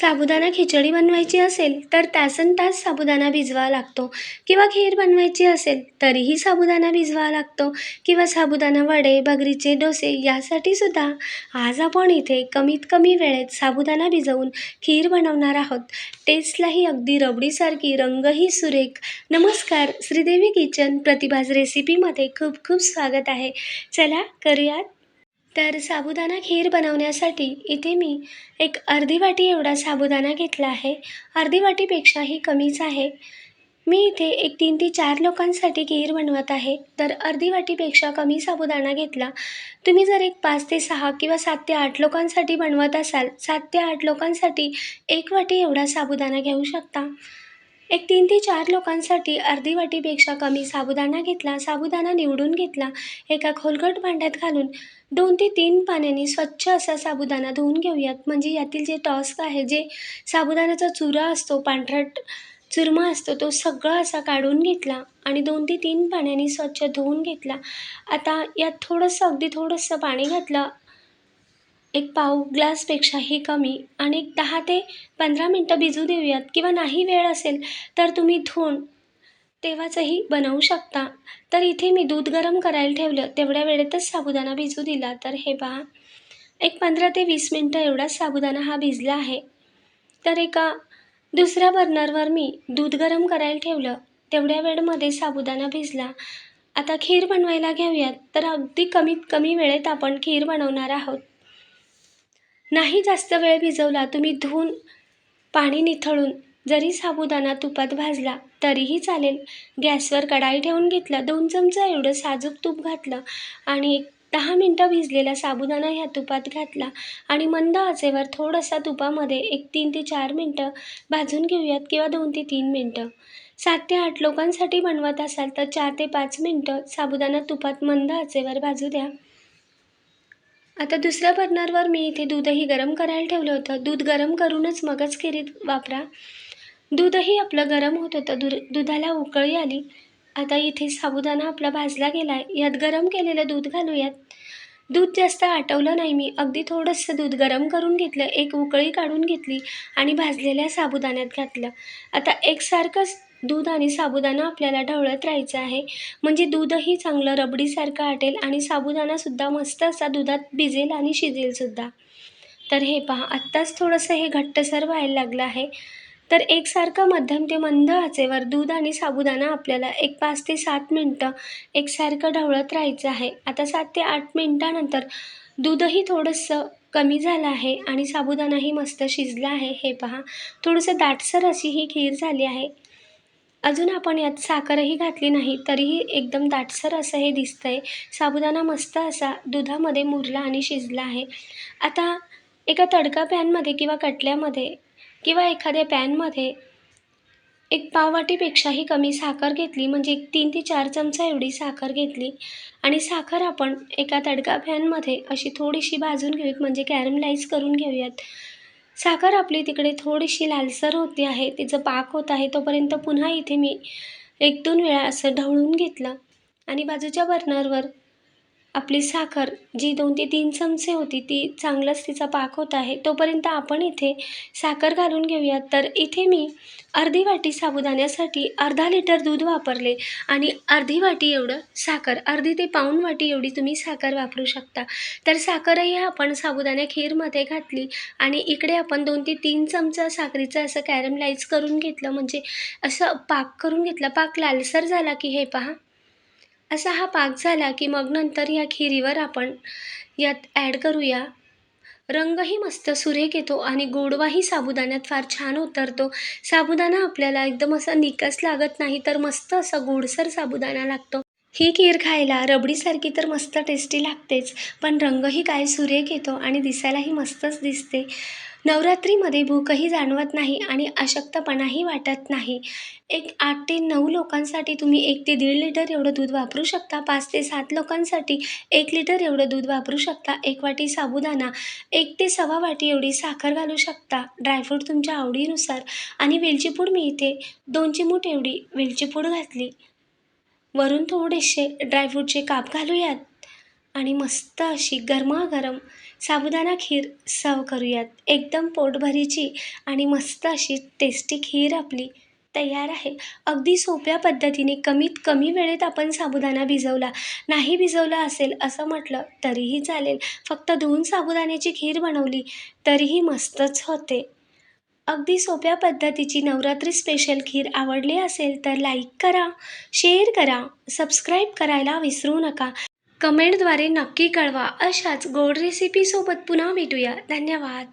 साबुदाणा खिचडी बनवायची असेल तर तासन तास साबुदाणा भिजवा लागतो. किंवा खीर बनवायची असेल तरीही साबुदाणा भिजवा लागतो. किंवा साबुदाणा वडे भगरीचे डोसे यासाठी सुद्धा आज आपण इथे कमीत कमी वेळेत साबुदाणा भिजवून खीर बनवणार आहोत. टेस्टलाही अगदी रबडीसारखी रंगही सुरेख. नमस्कार श्रीदेवी किचन प्रतिभाज रेसिपीमध्ये खूप खूप स्वागत आहे. चला करूयात तर साबुदाणा खीर बनवण्यासाठी इथे मी एक अर्धी वाटी एवढा साबुदाणा घेतला आहे. अर्धी वाटीपेक्षाही कमीच आहे. मी इथे एक तीन ते चार लोकांसाठी खीर बनवत आहे. तर अर्धी वाटीपेक्षा कमी साबुदाणा घेतला. तुम्ही जर एक पाच ते सहा किंवा सात ते आठ लोकांसाठी बनवत असाल सात ते आठ लोकांसाठी एक वाटी एवढा साबुदाणा घेऊ शकता. एक तीन ते चार लोकांसाठी अर्धी वाटीपेक्षा कमी साबुदाणा घेतला साबुदाणा निवडून घेतला एका खोलगट भांड्यात घालून दोन ते तीन पाण्याने स्वच्छ असा साबुदाणा धुवून घेऊयात. म्हणजे यातील जे टॉस्क आहे जे साबुदाण्याचा चुरा असतो पांढरट चुरमा असतो तो सगळा असा काढून घेतला आणि दोन ते तीन पाण्याने स्वच्छ धुवून घेतला. आता यात थोडंसं अगदी थोडंसं पाणी घातलं एक पाव ग्लासपेक्षाही कमी आणि एक दहा ते पंधरा मिनटं भिजू देऊयात किंवा नाही वेळ असेल तर तुम्ही धुवून तेव्हाचंही बनवू शकता. तर इथे मी दूध गरम करायला ठेवलं. तेवढ्या वेळेतच साबुदाणा भिजू दिला. तर हे पहा एक पंधरा ते वीस मिनटं एवढाच साबुदाणा हा भिजला आहे. तर एका दुसऱ्या बर्नरवर मी दूध गरम करायला ठेवलं. तेवढ्या वेळमध्ये साबुदाणा भिजला. आता खीर बनवायला घेऊयात. तर अगदी कमीत कमी वेळेत आपण खीर बनवणार आहोत. नाही जास्त वेळ भिजवला तुम्ही धुवून पाणी निथळून जरी साबुदाणा तुपात भाजला तरीही चालेल. गॅसवर कढाई ठेवून घेतलं दोन चमचा एवढं साजूक तूप घातलं आणि एक दहा मिनटं भिजलेला साबुदाणा ह्या तुपात घातला आणि मंद आचेवर थोडासा तुपामध्ये एक तीन ते चार मिनटं भाजून घेऊयात किंवा दोन ते तीन मिनटं. सात ते आठ लोकांसाठी बनवत असाल तर चार ते पाच मिनटं साबुदाणा तुपात मंद आचेवर भाजू द्या. आता दुसऱ्या बर्नरवर मी इथे दूधही गरम करायला ठेवलं होतं. दूध गरम करूनच मगच खिरीत वापरा दूधही आपलं गरम होत होतं. दूध दुधाला उकळी आली. आता इथे साबुदाणा आपला भाजला गेला आहे यात गरम केलेलं दूध घालूयात. दूध जास्त आटवलं नाही मी. अगदी थोडंसं दूध गरम करून घेतलं. एक उकळी काढून घेतली आणि भाजलेल्या साबुदाण्यात घातलं. आता एकसारखंच दूध आणि साबुदाणा आपल्याला ढवळत राहायचं आहे. म्हणजे दूधही चांगलं रबडीसारखं आटेल आणि साबुदाणासुद्धा मस्त असा दुधात भिजेल आणि शिजेलसुद्धा तर हे पहा आत्ताच थोडंसं हे घट्टसर व्हायला लागलं आहे. तर एकसारखं मध्यम ते मंद आचेवर दूध आणि साबुदाणा आपल्याला एक पाच ते सात मिनटं एकसारखं ढवळत राहायचं आहे. आता सात ते आठ मिनटानंतर दूधही थोडंसं कमी झालं आहे आणि साबुदाणाही मस्त शिजला आहे. हे पहा थोडंसं दाटसर अशी ही खीर झाली आहे. अजून आपण यात साखरही घातली नाही तरीही एकदम दाटसर असं हे दिसतं आहे साबुदाणा मस्त असा दुधामध्ये मुरला आणि शिजला आहे. आता एका तडका पॅनमध्ये किंवा कटल्यामध्ये किंवा एखाद्या पॅनमध्ये एक पाववाटीपेक्षाही कमी साखर घेतली म्हणजे एक तीन ते चार चमचा एवढी साखर घेतली. आणि साखर आपण एका तडका पॅनमध्ये अशी थोडीशी भाजून घेऊयात म्हणजे कॅरमलाईज करून घेऊयात. साखर आपली तिकडे थोडीशी लालसर होते आहे. तिचं पाक होत आहे. तोपर्यंत पुन्हा इथे मी एक दोन वेळा असं ढवळून घेतलं. आणि बाजूच्या बर्नरवर आपली साखर जी दोन ते तीन चमचे होती ती चांगलंच तिचा पाक होत आहे. तोपर्यंत आपण इथे साखर घालून घेऊयात. तर इथे मी अर्धी वाटी साबुदाण्यासाठी अर्धा लिटर दूध वापरले आणि अर्धी वाटी एवढं साखर अर्धी ते पाऊण वाटी एवढी तुम्ही साखर वापरू शकता. तर साखरही आपण साबुदाण्या खीरमध्ये घातली आणि इकडे आपण दोन ते तीन चमचा साखरेचं असं कॅरमलाईज करून घेतलं. म्हणजे असं पाक करून घेतलं. पाक लालसर झाला की हे पहा. असा हा पाक झाला की मग नंतर या खिरीवर आपण यात ॲड करूया. रंगही मस्त सुरेख येतो आणि गोडवाही साबुदाण्यात फार छान उतरतो. साबुदाणा आपल्याला एकदम असा निकस लागत नाही तर मस्त असा गोडसर साबुदाणा लागतो. ही खीर खायला रबडीसारखी तर मस्त टेस्टी लागतेच पण रंगही काय सुरेख येतो आणि दिसायलाही मस्तच दिसते. नवरात्रीमध्ये भूकही जाणवत नाही आणि अशक्तपणाही वाटत नाही. एक आठ ते नऊ लोकांसाठी तुम्ही एक ते दीड लिटर एवढं दूध वापरू शकता. पाच ते सात लोकांसाठी एक लिटर एवढं दूध वापरू शकता. एक वाटी साबुदाणा एक ते सव्वा वाटी एवढी साखर घालू शकता. ड्रायफ्रूट तुमच्या आवडीनुसार. आणि वेलची पूड मी इथे दोन चिमूट एवढी वेलची पूड घातली. वरून थोडेसे ड्रायफ्रूटचे काप घालूयात. आणि मस्त अशी गरमागरम साबुदाणा खीर सर्व करूयात. एकदम पोटभरीची आणि मस्त अशी टेस्टी खीर आपली तयार आहे. अगदी सोप्या पद्धतीने कमीत कमी वेळेत आपण साबुदाणा भिजवला नाही भिजवला असेल असं म्हटलं तरीही चालेल. फक्त धुवून साबुदाण्याची खीर बनवली तरीही मस्तच होते. अगदी सोप्या पद्धतीची नवरात्री स्पेशल खीर आवडली असेल तर लाईक करा शेअर करा सबस्क्राईब करायला विसरू नका. कमेंटद्वारे नक्की कळवा. अशाच गोड रेसिपीसोबत पुन्हा भेटूया. धन्यवाद.